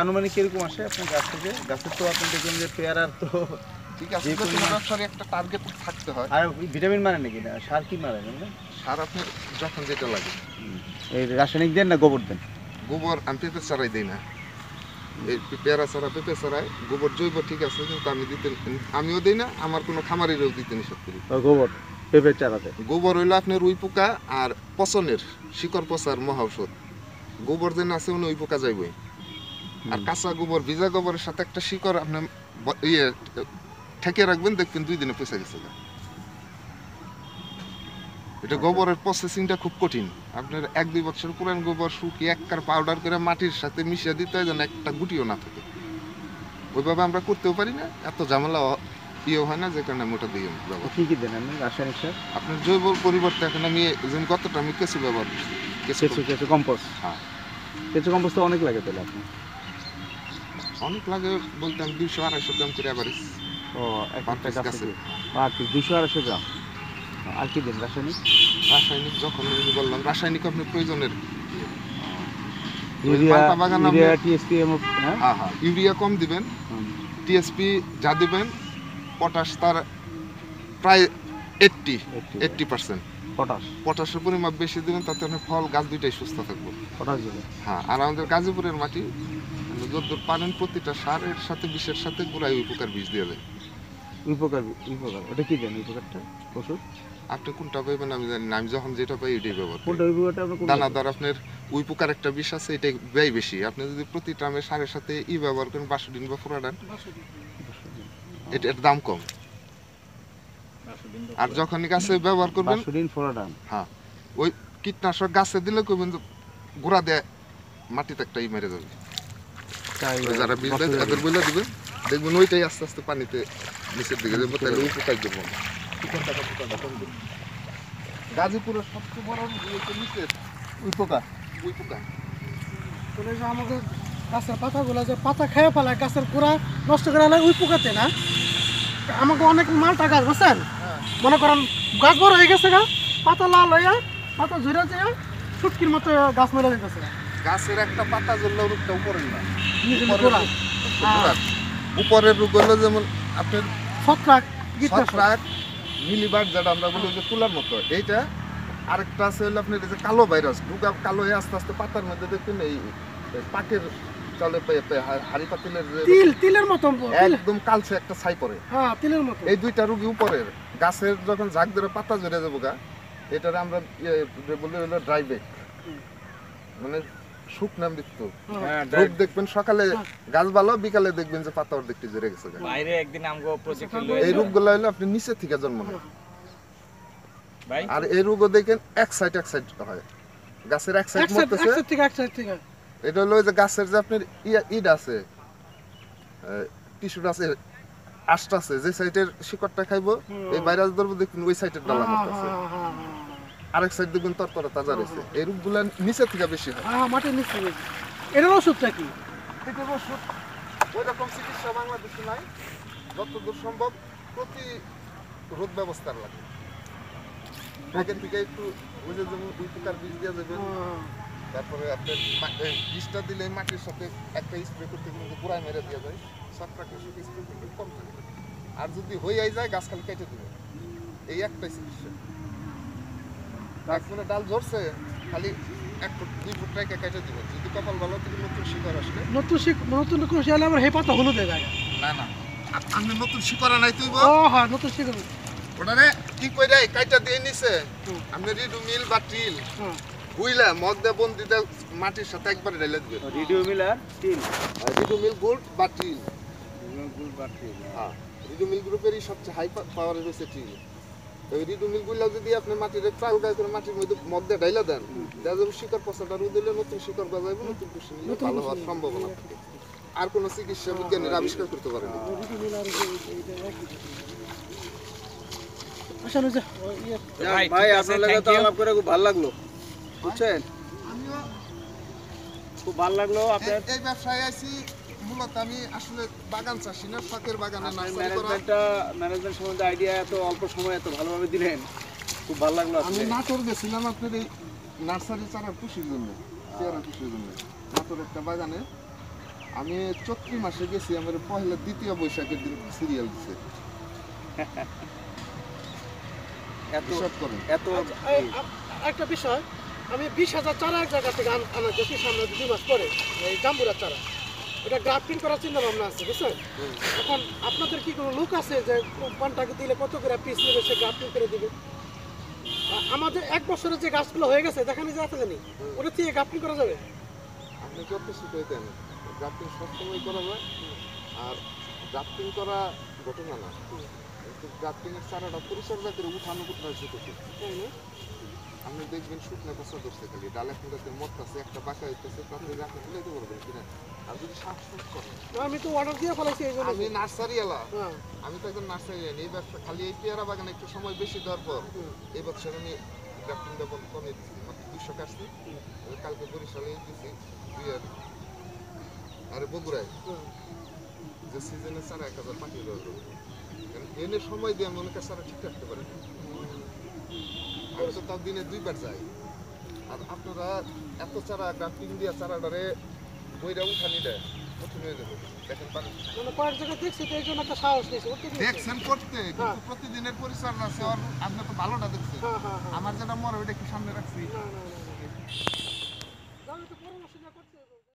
আনুমানিক কীরকম আসে আপনার গাছ থেকে। গাছের তো আপনি দেখবেন যে পেয়ারার তো ঠিক আছে একটা টার্গেট থাকতে হয়। আর ভিটামিন মারে নাকি? না সার কি মারে না সার আপনি যখন যেটা লাগে। এই রাসায়নিক দেন না গোবর দেন? গোবর আমি পেঁপে চারাই দিই না। এই পেয়ারা পেঁপে গোবর জৈব ঠিক আছে কিন্তু আমি দিতে আমিও দিই না আমার কোনো খামারেরও দিতে নিষেধ করি। বা গোবর পেঁপের চারাতে? গোবর হইল আপনার উই পোকা আর পচনের শিকড় পচার মহা ঔষধ। গোবর যেন আছে উনি উই পোকা যাইবই। আর কাঁচা গোবর ভিজা গোবরের সাথে একটা শিকড় আপনি ইয়ে ঠেকে রাখবেন দেখবেন দুই দিনে পচে গেছে এটা গোবরের প্রসেসিংটা খুব কঠিন। আপনার এক দুই বছর পুরান গোবর শুকিয়ে একবার পাউডার করে মাটির সাথে মিশিয়ে দিতে হয় যেন একটা গুটিও না থাকে। ওইভাবে আমরা করতেও পারি না এত ঝামেলা ইয়েও হয় না যে কারণে আমি ওটা দিই ব্যবহার কি কি দেন আপনি রাসায়নিক সার? আপনার জৈব পরিবর্তে এখন আমি যেমন কতটা আমি কেঁচু ব্যবহার করছি কেঁচু কেঁচু কেঁচু কম্পোস্ট। হ্যাঁ। কেঁচু কম্পোস্ট অনেক লাগে তাহলে আপনি অনেক লাগে বলতে আমি দুইশো আড়াইশো গ্রাম করে অ্যাভারেজ ও একটা পিস গাছে। কি দুশো আড়াইশো গ্রাম? আর কি দেন রাসায়নিক? রাসায়নিক যখন আমি বললাম রাসায়নিক আপনার প্রয়োজনের। ইউরিয়া আপনি- হ্যাঁ? হ্যাঁ হ্যাঁ ইউরিয়া কম দিবেন। টিএসপি যা দিবেন পটাশ তার প্রায় এইট্টি এইট্টি পার্সেন্ট পটাশ? পটাশের পরিমাপ বেশি দিবেন তাতে আপনার ফল গাছ দুইটাই সুস্থ থাকবে। পটাশ হ্যাঁ আর আমাদের গাজীপুরের মাটি আপনি যতদূর পারেন প্রতিটা সারের সাথে বিষের সাথে গুড়াই উপকার বীজ দিয়ে দেয়। উপকার উপকার ওটা কি দেন উপকারটা ওষুধ? আপনি কোনটা পাইবেন আমি জানি না। আমি যখন যেটা পাই এটাই ব্যবহার করি। কোনটা উপকারটা আপনার কোনটা? দানাদার আপনার উই পোকার একটা বিষ আছে এটা ব্যয় বেশি। আপনি যদি প্রতি ট্রামে সারের সাথে ই ব্যবহার করেন বাসুডিন বা ফুরাডান এটা এর দাম কম। আর যখন গাছে ব্যবহার করবেন বাসুডিন ফোরাডান ওই কীটনাশক গাছে দিলে করবেন গোড়া দেয় মাটিতে একটা ই মেরে যাবে ওই যারা বীজ দেয় তাদের বলে দিবেন দেখবেন ওইটাই আস্তে আস্তে পানিতে নিচের দিকে যাবে তাহলে উই দেবো গাজীপুরের সবচেয়ে বড় নিচের। উপকার আমাদের গাছের পাতাগুলো যে পাতা খেয়ে ফেলায় গাছের গোড়া নষ্ট করে ফেলায় ওই পোকাতে না? আমাকে অনেক মালটা গাছ বুঝছেন? মনে করেন গাছ বড় হয়ে গেছে গা পাতা লাল হয়ে পাতা ঝরে যায় শুটকির মতো গাছ মেরে দিতেছে গাছের একটা পাতা জ্বললে রূপটা উপরে না। নিজের উপরের রোগ। হলো যেমন আপনার ছত্রাক ছত্রাক মিলিবাগ যেটা আমরা বলি যে তুলার মতো। এইটা আরেকটা আছে হলো আপনার যে কালো ভাইরাস ঢুকা কালো হয়ে আস্তে আস্তে পাতার মধ্যে দেখবেন এই পাকের চলে হাড়ি পাতিলের তিল তিলের মতো একদম কালচে একটা ছাই পড়ে। হ্যাঁ তিলের মতো। এই দুইটা রোগী উপরের। গাছের যখন ঝাঁক ধরে পাতা ঝরে যাব গা এটার আমরা ইয়ে বলি হলো ড্রাই বেক মানে শুকনা মৃত্যু হ্যাঁ। রোগ দেখবেন সকালে গাছ ভালো বিকালে দেখবেন যে পাতা অর্ধেকটি ঝরে গেছে। গা। বাইরে একদিন আমগো প্রজেক্ট এই রোগগুলো হলো আপনি নিচে থেকে জন্ম ভাই? আর এই রোগও দেখেন এক সাইড এক সাইড হয়। গাছের এক সাইড এক সাইড মরতেছে। এটা হলো যে গাছের যে আপনার ইড আছে। টিস্যুটা আছে আষ্ট আছে। যে সাইডের শিকড়টা খাইবো এই ভাইরাস ধরবো দেখবেন ওই সাইডের ডালা হ্যাঁ, মরতেছে। হ্যাঁ, হ্যাঁ, আরেক সাইড দেখবেন তরতরা তাজা রয়েছে। এই রোগগুলো নিচে থেকে বেশি হয়। হ্যাঁ, মাটির নিচে। এটার ওষুধটা কি? এটার ওষুধ ওই রকম চিকিৎসা বাংলাদেশে নাই। যতদূর সম্ভব প্রতি রোগ ব্যবস্থার লাগে। আগে থেকে একটু বুঝে যেমন দুই প্রকার বীজ দিয়ে দেবেন হ্যাঁ। তারপরে আপনার বীজটা দিলে মাটির সাথে একটা স্প্রে করতে কিন্তু পুরাই মেরে দেওয়া যায়। ছত্রাকের সাথে স্প্রে করতে কম থাকে। আর যদি হইয়াই যায় গাছ খালি কেটে দেবে এই একটাই চিকিৎসা। মানে ডাল ঝরছে খালি এক ফুট দুই ফুট রেখে কেটে দিবেন যদি কপাল ভালো থেকে নতুন শিকড় আসলে নতুন শিক নতুন হে পাতা হলুদে যায়। না না। আপনি নতুন শিকড় নাই তুইব? ও হ্যাঁ নতুন ওটারে কি কাইটা দিয়ে নিছে। হুম। আপনি রিডু মিল বা টিল। মগ বন্দি দিয়ে মাটির সাথে একবারে ঢেলে দিবেন রেডিও তিন আর রিডু মিল গোল্ড বা টিল। হ্যাঁ। রিডু মিল গ্রুপেরই সবচেয়ে হাই পাওয়ারের রয়েছে টিল। ওই রিডু গুলা যদি আপনি মাটির চাল গাছ করে মাটির মধ্যে মগ ঢাইলা দেন দেখা যাবে শিকড় পচাটা রোদ দিলে নতুন শিকড় গজাইবে নতুন কুশি নিলে ভালো হওয়ার সম্ভাবনা থাকে। আর কোনো চিকিৎসা বিজ্ঞানীরা আবিষ্কার করতে পারে না আসলে যে। ও ভাই ভাই ঠিক আছে, আপনার লাগে তো আলাপ করে খুব ভালো লাগল। বুঝছেন? খুব ভালো লাগল আপনার এই- এই ব্যবসায় আছি মূলত আমি আসলে বাগান চাষি না শখের বাগানে ম্যানেজমেন্টটা ম্যানেজমেন্ট সম্বন্ধে আইডিয়া এত অল্প সময় এত ভালোভাবে দিলেন খুব ভালো লাগল আমি নাটোর গেছিলাম আপনার এই নার্সারি চারা খুশির জন্য পেয়ারা খুশির জন্য। নাটোর একটা বাগানে। আমি চৈত্রি মাসে গেছি আমার পহেলা দ্বিতীয় বৈশাখের দিন সিরিয়াল দিছে। এত এত আচ্ছা, একটা বিষয় আমি বিশ হাজার চারা এক জায়গা থেকে আন- দেখি সামনে দুই মাস পরে এই জাম্বুরার চারা। এটা গ্রাফটিং করার চিন্তা ভাবনা আছে বুঝছেন? এখন আপনাদের কি কোনো লোক আছে যে কোনটাকে দিলে কত করে পিস নেবে সে গ্রাফটিং করে দিবে? আমাদের এক বছরের যে গাছগুলো হয়ে গেছে দেখানি যে আছে জানি ওটা থেকে গ্রাফটিং করা যাবে? আপনি যত শিখাই দেন গ্রাফটিং সবসময় করা যায়? আর গ্রাফটিং করা ঘটনা না। কিন্তু গ্রাফটিং এর চারাটা পরিচর্যা করে উঠানো কোথায় শিখেছে তাই না? আপনি দেখবেন শুকনো পাশা ধরছে খালি ডালে ফুটাতে মরতেছে একটা বাঁকা হইতেছে আপনি রাখে তুলাইতে পারবেন কিনা? আর যদি শ্বাস করেন আমি তো অর্ডার দিয়ে ফেলাইছি এই জন্য। আমি নার্সারি এলা। হ্যাঁ। আমি তো একজন নার্সারি জানি এই ব্যবসা খালি এই পেয়ারা বাগানে একটু সময় বেশি হুম। এই বছর আমি গ্রাফটিং দেবো কমে দিচ্ছি মাত্র দুশো কাশছি কালকে বরিশালে দিচ্ছি দুই আর আর বগুড়ায়। যে সিজনে চারা এক হাজার পাঠিয়ে দেওয়া এনে সময় দিয়ে আমি অনেক চারা ঠিক রাখতে পারি তার দিনে দুইবার যাই আর আপনারা এত চারা গ্রাফটিং দিয়ে চারাটারে বইরা উঠানি দেয় মানে দেখছেন করতে হ্যাঁ। কিন্তু প্রতিদিনের পরিচালনা আছে আর আপনি তো ভালোটা দেখছেন। হ্যাঁ হ্যাঁ আমার যেটা মনে ওইটা কি সামনে রাখছি।